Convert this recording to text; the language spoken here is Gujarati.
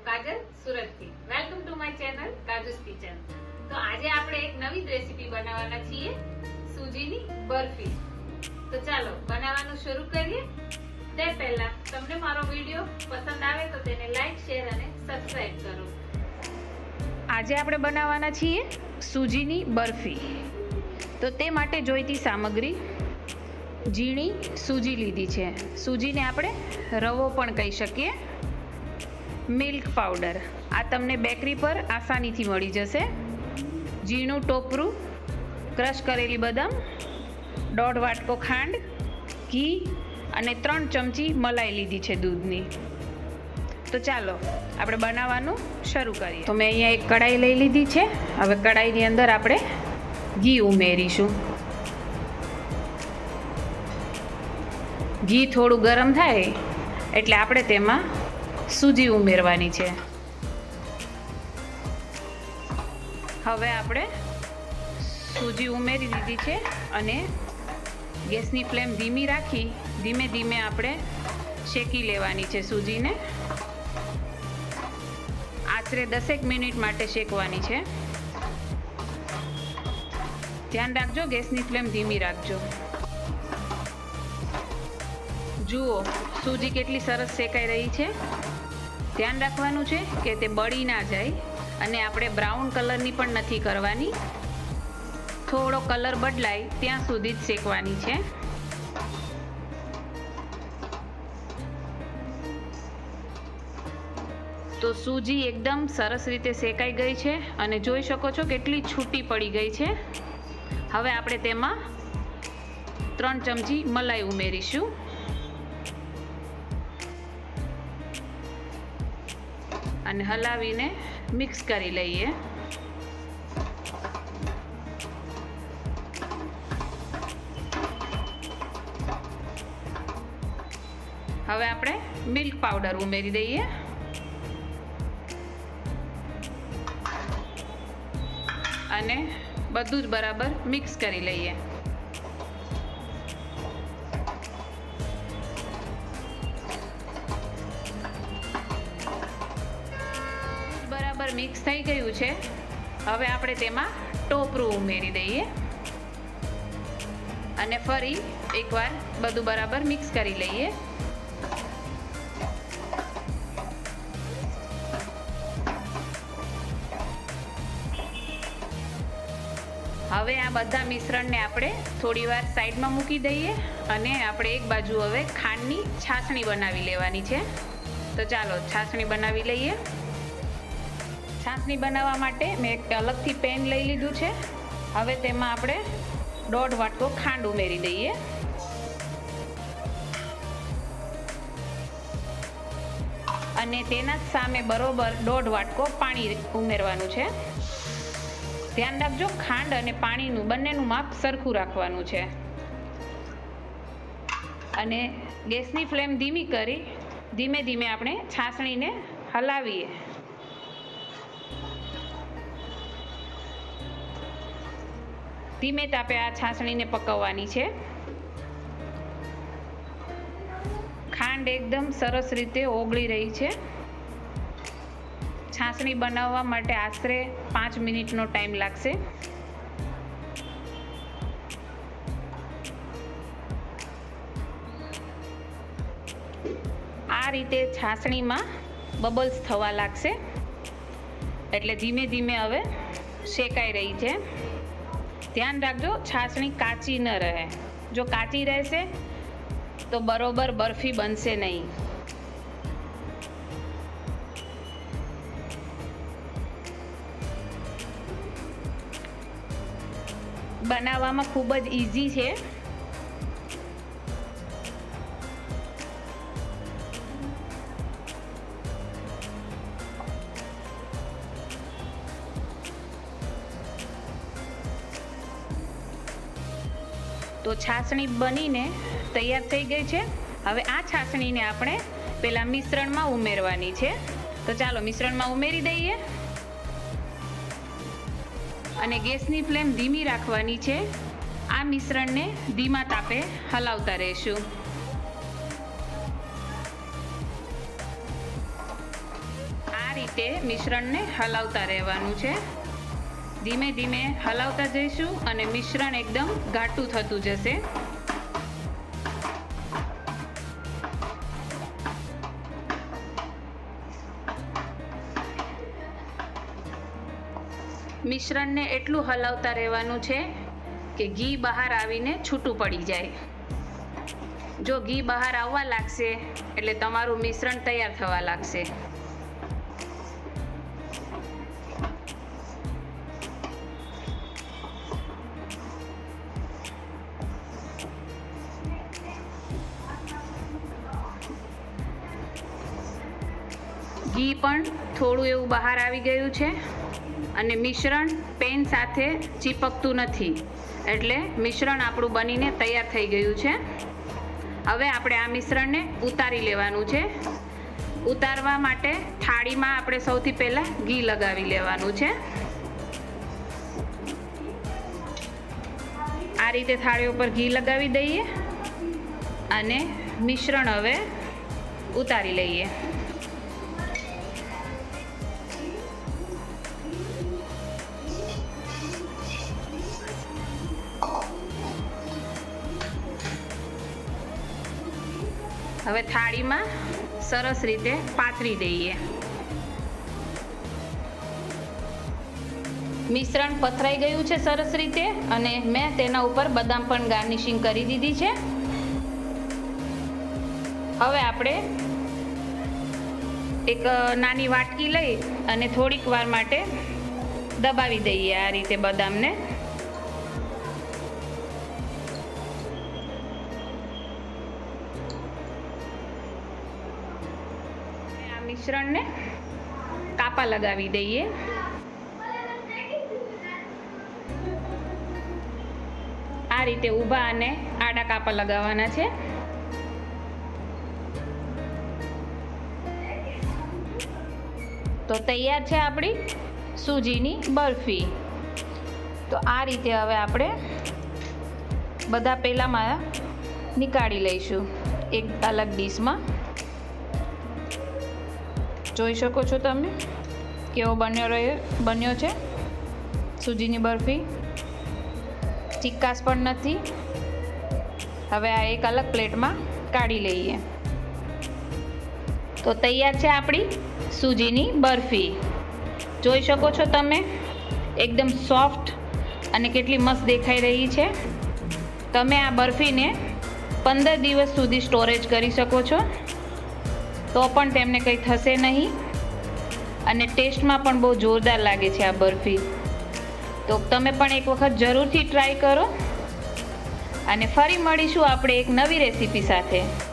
હું કાજલ સુરતથી. Welcome to my channel Kaju's Kitchen તો આજે આપણે એક નવી રેસીપી બનાવવાના છીએ, સૂજીની બરફી. તો ચાલો, બનાવવાનું શરૂ કરીએ. તે પહેલા, તમને મારો વીડિયો પસંદ આવે તો તેને લાઈક શેર અને સબસ્ક્રાઇબ કરો. આજે આપણે બનાવવાના છીએ સૂજીની બરફી. તો તે માટે જોઈતી સામગ્રી, ઝીણી સૂજી લીધી છે. સૂજીને આપણે રવો પણ કહી શકીએ. મિલ્ક પાવડર આ તમને બેકરી પર આસાનીથી મળી જશે. ઝીણું ટોપરું ક્રશ કરેલી બદામ, દોઢ વાટકો ખાંડ, ઘી અને ત્રણ ચમચી મલાઈ લીધી છે દૂધની. તો ચાલો, આપણે બનાવવાનું શરૂ કરીએ. તો મેં અહીંયા એક કડાઈ લઈ લીધી છે. હવે કડાઈની અંદર આપણે ઘી ઉમેરીશું. ઘી થોડું ગરમ થાય, એટલે આપણે તેમાં સૂજી ઉમેરવાની છે. હવે આપણે સૂજી ઉમેરી દીધી છે અને ગેસની ફ્લેમ ધીમી રાખી ધીમે ધીમે આપણે શેકી લેવાની છે સૂજીને. આશરે દસેક મિનિટ માટે શેકવાની છે. ધ્યાન રાખજો, ગેસની ફ્લેમ ધીમી રાખજો. જુઓ, સૂજી કેટલી સરસ શેકાઈ રહી છે. ધ્યાન રાખવાનું છે કે તે બળી ના જાય અને આપણે બ્રાઉન કલરની પણ નથી કરવાની. થોડો કલર બદલાય ત્યાં સુધી જ શેકવાની છે. તો સૂજી એકદમ સરસ રીતે શેકાઈ ગઈ છે અને જોઈ શકો છો કેટલી છૂટી પડી ગઈ છે. હવે આપણે તેમાં ત્રણ ચમચી મલાઈ ઉમેરીશું. અને હલાવીને મિક્સ કરી લઈએ. હવે આપણે મિલ્ક પાવડર ઉમેરી દઈએ. અને બધું જ બરાબર મિક્સ કરી લઈએ. મિક્સ થઈ ગયું છે. હવે આપણે તેમાં ટોપરું ઉમેરી દઈએ. અને ફરી એકવાર બધું બરાબર મિક્સ કરી લઈએ. હવે આ બધા મિશ્રણને આપણે થોડીવાર સાઈડમાં મૂકી દઈએ અને આપણે એક બાજુ હવે ખાંડની છાસણી બનાવી લેવાની છે. તો ચાલો છાસણી બનાવી લઈએ. છાસણી બનાવવા માટે મેં એક અલગથી પેન લઈ લીધું છે. હવે તેમાં આપણે દોઢ વાટકો ખાંડ ઉમેરી દઈએ. અને તેના સામે બરોબર દોઢ વાટકો પાણી ઉમેરવાનું છે. ધ્યાન રાખજો, ખાંડ અને પાણીનું બંનેનું માપ સરખું રાખવાનું છે. અને ગેસની ફ્લેમ ધીમી કરી, ધીમે ધીમે આપણે છાસણીને હલાવીએ. ધીમે તાપે આ છાસણીને પકવવાની છે. ખાંડ એકદમ સરસ રીતે ઓગળી રહી છે. છાસણી બનાવવા માટે આશરે પાંચ મિનિટનો ટાઈમ લાગશે. આ રીતે છાસણીમાં બબલ્સ થવા લાગશે. એટલે ધીમે ધીમે હવે શેકાઈ રહી છે. ધ્યાન રાખજો છાસણી કાચી ન રહે. જો કાચી રહેશે, તો બરોબર બરફી બનશે નહીં. બનાવવામાં ખૂબ જ ઇઝી છે. તો છાસણી બનીને તૈયાર થઈ ગઈ છે. હવે આ છાસણીને આપણે પહેલાં મિશ્રણમાં ઉમેરવાની છે. તો ચાલો મિશ્રણમાં ઉમેરી દઈએ. અને ગેસની ફ્લેમ ધીમી રાખવાની છે. આ મિશ્રણને ધીમા તાપે હલાવતા રહેશું. આ રીતે મિશ્રણને હલાવતા રહેવાનું છે. ધીમે ધીમે હલાવતા જઈશું અને મિશ્રણ એકદમ ઘાટું થતું જશે. મિશ્રણને એટલું હલાવતા રહેવાનું છે કે ઘી બહાર આવીને છૂટું પડી જાય. જો ઘી બહાર આવવા લાગશે, એટલે તમારું મિશ્રણ તૈયાર થવા લાગશે. ઘી પણ થોડું એવું બહાર આવી ગયું છે અને મિશ્રણ પેન સાથે ચીપકતું નથી. એટલે મિશ્રણ આપણું બનીને તૈયાર થઈ ગયું છે. હવે આપણે આ મિશ્રણને ઉતારી લેવાનું છે. ઉતારવા માટે થાળીમાં આપણે સૌથી પહેલાં ઘી લગાવી લેવાનું છે. આ રીતે થાળી ઉપર ઘી લગાવી દઈએ અને મિશ્રણ હવે ઉતારી લઈએ. હવે થાળીમાં સરસ રીતે પાથરી દઈએ. મિશ્રણ પથરાઈ ગયું છે સરસ રીતે અને મેં તેના ઉપર બદામ પણ ગાર્નિશિંગ કરી દીધી છે. હવે આપણે એક નાની વાટકી લઈ અને થોડીક વાર માટે દબાવી દઈએ આ રીતે બદામને. મિશ્રણને કાપા લગાવી દઈએ. આ રીતે ઊભા અને આડા કાપા લગાવવાના છે. તો તૈયાર છે આપણી સૂજીની બરફી. તો આ રીતે હવે આપણે બધા પહેલાંમાં નીકાળી લઈશું એક અલગ ડીશમાં. જોઈ શકો છો તમે કેવો બન્યો રહ્યો બન્યો છે. સૂજીની બરફી. ચિક્કાસ પણ નથી. હવે આ એક અલગ પ્લેટમાં કાઢી લઈએ. તો તૈયાર છે આપણી સૂજીની બરફી. જોઈ શકો છો તમે? એકદમ સોફ્ટ અને કેટલી મસ્ત દેખાઈ રહી છે. તમે આ બરફીને પંદર દિવસ સુધી સ્ટોરેજ કરી શકો છો. તો પણ તેમને કંઈ થશે નહીં. અને ટેસ્ટમાં પણ બહુ જોરદાર લાગે છે આ બરફી. તો તમે પણ એક વખત જરૂરથી ટ્રાય કરો. અને ફરી મળીશું આપણે એક નવી રેસીપી સાથે.